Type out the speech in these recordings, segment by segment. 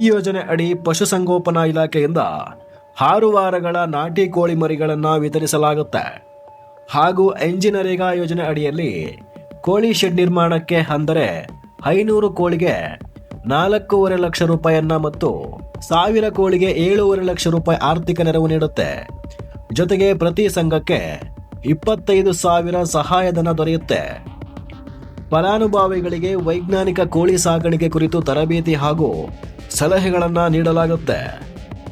ಈ ಯೋಜನೆ ಅಡಿ ಪಶುಸಂಗೋಪನಾ ಇಲಾಖೆಯಿಂದ ಆರು ವಾರಗಳ ನಾಟಿ ಕೋಳಿ ಮರಿಗಳನ್ನು ವಿತರಿಸಲಾಗುತ್ತೆ. ಹಾಗೂ ಎಂಜಿನರೇಗಾ ಯೋಜನೆ ಅಡಿಯಲ್ಲಿ ಕೋಳಿ ಶೆಡ್ ನಿರ್ಮಾಣಕ್ಕೆ ಅಂದರೆ ಐನೂರು ಕೋಳಿಗೆ ನಾಲ್ಕೂವರೆ ಲಕ್ಷ ರೂಪಾಯಿಯನ್ನ ಮತ್ತು ಸಾವಿರ ಕೋಳಿಗೆ ಏಳೂವರೆ ಲಕ್ಷ ರೂಪಾಯಿ ಆರ್ಥಿಕ ನೆರವು ನೀಡುತ್ತೆ. ಜೊತೆಗೆ ಪ್ರತಿ ಸಂಘಕ್ಕೆ ಇಪ್ಪತ್ತೈದು ಸಾವಿರ ಸಹಾಯಧನ ದೊರೆಯುತ್ತೆ. ಫಲಾನುಭವಿಗಳಿಗೆ ವೈಜ್ಞಾನಿಕ ಕೋಳಿ ಸಾಕಾಣಿಕೆ ಕುರಿತು ತರಬೇತಿ ಹಾಗೂ ಸಲಹೆಗಳನ್ನು ನೀಡಲಾಗುತ್ತೆ.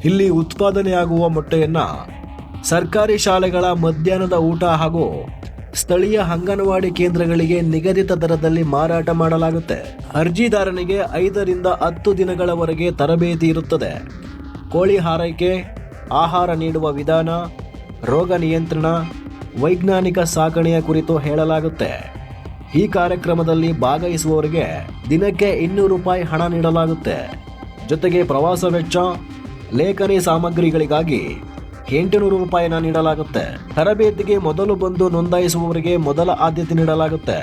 ಇಲ್ಲಿ ಉತ್ಪಾದನೆಯಾಗುವ ಮೊಟ್ಟೆಯನ್ನ ಸರ್ಕಾರಿ ಶಾಲೆಗಳ ಮಧ್ಯಾಹ್ನದ ಊಟ ಹಾಗೂ ಸ್ಥಳೀಯ ಅಂಗನವಾಡಿ ಕೇಂದ್ರಗಳಿಗೆ ನಿಗದಿತ ದರದಲ್ಲಿ ಮಾರಾಟ ಮಾಡಲಾಗುತ್ತೆ. ಅರ್ಜಿದಾರನಿಗೆ ಐದರಿಂದ ಹತ್ತು ದಿನಗಳವರೆಗೆ ತರಬೇತಿ ಇರುತ್ತದೆ. ಕೋಳಿ ಹಾರೈಕೆ, ಆಹಾರ ನೀಡುವ ವಿಧಾನ, ರೋಗ ನಿಯಂತ್ರಣ, ವೈಜ್ಞಾನಿಕ ಸಾಕಣೆಯ ಕುರಿತು ಹೇಳಲಾಗುತ್ತೆ. ಈ ಕಾರ್ಯಕ್ರಮದಲ್ಲಿ ಭಾಗವಹಿಸುವವರಿಗೆ ದಿನಕ್ಕೆ ಇನ್ನೂರು ರೂಪಾಯಿ ಹಣ ನೀಡಲಾಗುತ್ತೆ. ಜೊತೆಗೆ ಪ್ರವಾಸ ವೆಚ್ಚ, ಲೇಖನಿ ಸಾಮಗ್ರಿಗಳಿಗಾಗಿ ಎಂಟುನೂರು ರೂಪಾಯಿನ ನೀಡಲಾಗುತ್ತೆ. ತರಬೇತಿಗೆ ಮೊದಲು ಬಂದು ನೋಂದಾಯಿಸುವವರಿಗೆ ಮೊದಲ ಆದ್ಯತೆ ನೀಡಲಾಗುತ್ತೆ.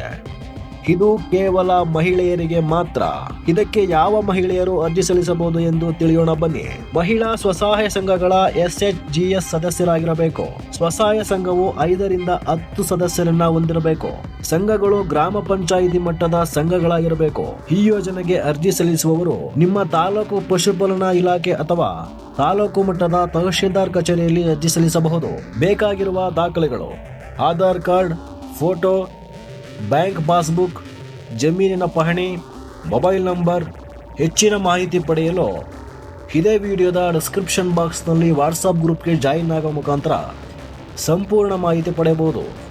ಇದು ಕೇವಲ ಮಹಿಳೆಯರಿಗೆ ಮಾತ್ರ. ಇದಕ್ಕೆ ಯಾವ ಮಹಿಳೆಯರು ಅರ್ಜಿ ಸಲ್ಲಿಸಬಹುದು ಎಂದು ತಿಳಿಯೋಣ ಬನ್ನಿ. ಮಹಿಳಾ ಸ್ವಸಹಾಯ ಸಂಘಗಳ ಎಸ್ ಎಚ್ ಜಿ ಎಸ್ ಸದಸ್ಯರಾಗಿರಬೇಕು. ಸ್ವಸಹಾಯ ಸಂಘವು ಐದರಿಂದ ಹತ್ತು ಸದಸ್ಯರನ್ನ ಹೊಂದಿರಬೇಕು. ಸಂಘಗಳು ಗ್ರಾಮ ಪಂಚಾಯಿತಿ ಮಟ್ಟದ ಸಂಘಗಳಾಗಿರಬೇಕು. ಈ ಯೋಜನೆಗೆ ಅರ್ಜಿ ಸಲ್ಲಿಸುವವರು ನಿಮ್ಮ ತಾಲೂಕು ಪಶುಪಾಲನಾ ಇಲಾಖೆ ಅಥವಾ ತಾಲೂಕು ಮಟ್ಟದ ತಹಶೀಲ್ದಾರ್ ಕಚೇರಿಯಲ್ಲಿ ಅರ್ಜಿ ಸಲ್ಲಿಸಬಹುದು. ಬೇಕಾಗಿರುವ ದಾಖಲೆಗಳು. Aadhaar card, photo bank passbook, ಜಮೀನಿನ ಪಹಣಿ, ಮೊಬೈಲ್ ನಂಬರ್, ಹೆಚ್ಚಿನ ಮಾಹಿತಿ ಪಡೆಯಲು ಇದೇ ವಿಡಿಯೋದ ಡಿಸ್ಕ್ರಿಪ್ಷನ್ ಬಾಕ್ಸ್ನಲ್ಲಿ ವಾಟ್ಸಪ್ ಗ್ರೂಪ್ಗೆ ಜಾಯಿನ್ ಆಗೋ ಮುಖಾಂತರ ಸಂಪೂರ್ಣ ಮಾಹಿತಿ ಪಡೆಯಬಹುದು.